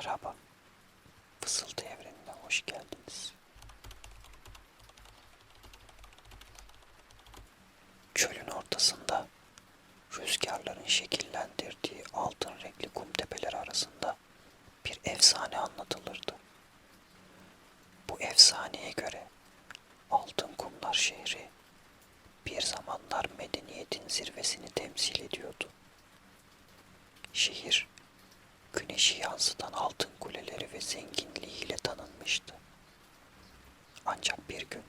Merhaba. Fısıltı evrenine hoş geldiniz. Çölün ortasında rüzgarların şekillendirdiği altın renkli kum tepeleri arasında bir efsane anlatılırdı. Bu efsaneye göre Altın Kumlar şehri bir zamanlar medeniyetin zirvesini temsil ediyordu. Şehir güneşi yansıtan altın kuleleri ve zenginliğiyle tanınmıştı. Ancak bir gün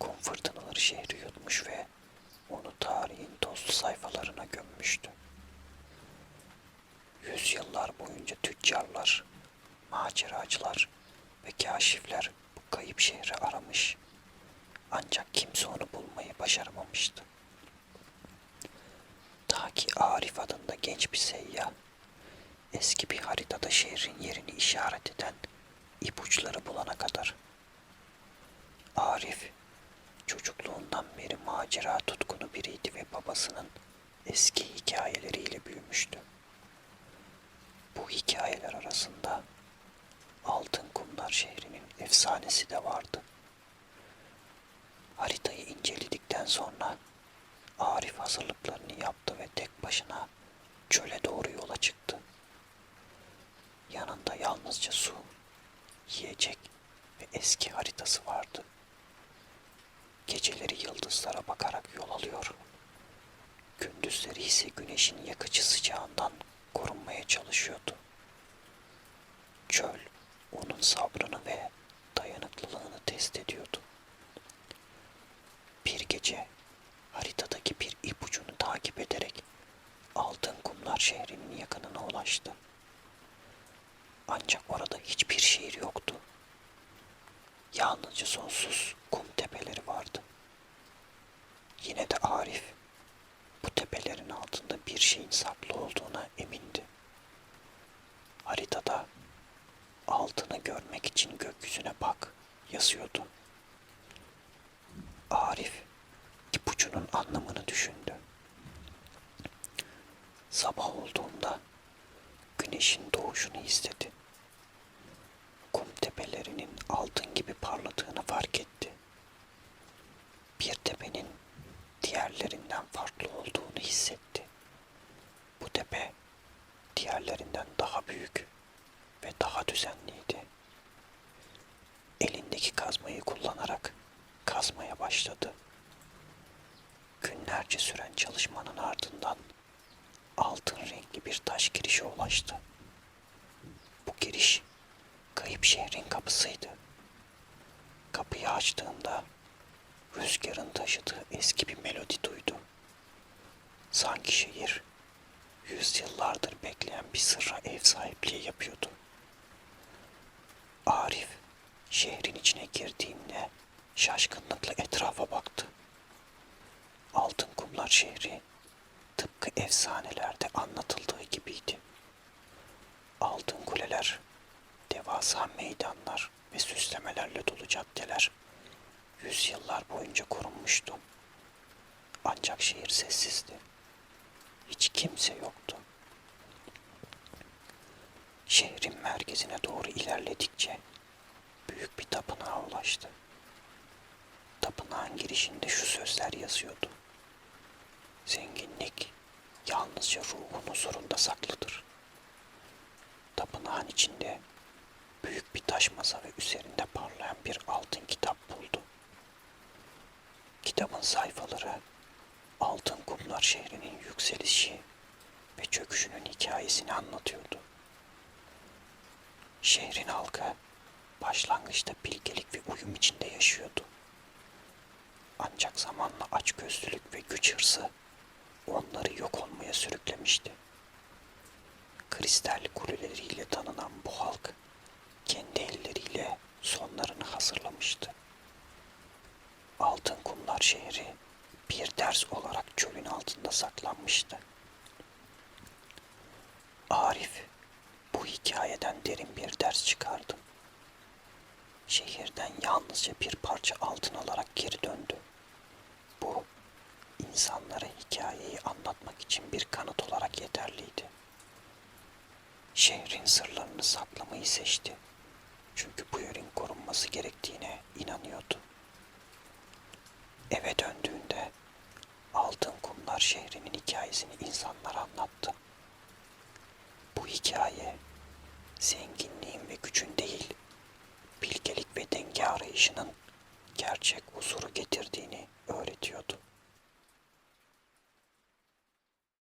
kum fırtınaları şehri yutmuş ve onu tarihin tozlu sayfalarına gömmüştü. Yüzyıllar boyunca tüccarlar, maceracılar ve kaşifler bu kayıp şehri aramış. Ancak kimse onu bulmayı başaramamıştı. Ta ki Arif adında genç bir seyyah eski bir haritada şehrin yerini işaret eden ipuçları bulana kadar. Arif çocukluğundan beri macera tutkunu biriydi ve babasının eski hikayeleriyle büyümüştü. Bu hikayeler arasında Altın Kumlar şehrinin efsanesi de vardı. Haritayı inceledikten sonra Arif hazırlıklarını yaptı ve tek başına çöle doğru yola çıktı. Yanında yalnızca su, yiyecek ve eski haritası vardı. Geceleri yıldızlara bakarak yol alıyor. Gündüzleri ise güneşin yakıcı sıcağından korunmaya çalışıyordu. Çöl onun sabrını ve dayanıklılığını test ediyordu. Bir gece haritadaki bir ipucunu takip ederek Altın Kumlar şehrinin yakınına ulaştı. Ancak orada hiçbir şehir yoktu. Yalnızca sonsuz kum tepeleri vardı. Yine de Arif bu tepelerin altında bir şeyin saklı olduğuna emindi. Haritada altını görmek için gökyüzüne bak yazıyordu. Arif ipucunun anlamını düşündü. Sabah olduğunda güneşin doğuşunu izledi. Diğerlerinden daha büyük ve daha düzenliydi. Elindeki kazmayı kullanarak kazmaya başladı. Günlerce süren çalışmanın ardından altın renkli bir taş girişe ulaştı. Bu giriş kayıp şehrin kapısıydı. Kapıyı açtığında rüzgarın taşıdığı eski bir melodi duydu. Sanki şehir yüzyıllardır bekleyen bir sırra ev sahipliği yapıyordu. Arif şehrin içine girdiğinde şaşkınlıkla etrafa baktı. Altın Kumlar şehri tıpkı efsanelerde anlatıldığı gibiydi. Altın kuleler, devasa meydanlar ve süslemelerle dolu caddeler yüzyıllar boyunca korunmuştu. Ancak şehir sessizdi. Hiç kimse yoktu. Şehrin merkezine doğru ilerledikçe büyük bir tapınağa ulaştı. Tapınağın girişinde şu sözler yazıyordu. Zenginlik yalnızca ruhun huzurunda saklıdır. Tapınağın içinde büyük bir taş masa ve üzerinde parlayan bir altın kitap buldu. Kitabın sayfaları altın kumlar şehrinin yükselişi ve çöküşünün hikayesini anlatıyordu. Şehrin halkı başlangıçta bilgelik ve uyum içinde yaşıyordu. Ancak zamanla açgözlülük ve güç hırsı onları yok olmaya sürüklemişti. Kristal kuleleriyle tanınan bu halk kendi elleriyle sonlarını hazırlamıştı. Altın Kumlar şehri bir ders olarak çölün altında saklanmıştı. Arif bu hikayeden derin bir ders çıkardı. Şehirden yalnızca bir parça altın alarak geri döndü. Bu insanlara hikayeyi anlatmak için bir kanıt olarak yeterliydi. şehrin sırlarını saklamayı seçti. Çünkü bu yerin korunması gerektiğine inanıyordu. Eve döndüğünde Altın Kumlar şehrinin hikayesini insanlara anlattı. Bu hikaye zenginliğin ve gücün değil, bilgelik ve denge arayışının gerçek huzuru getirdiğini öğretiyordu.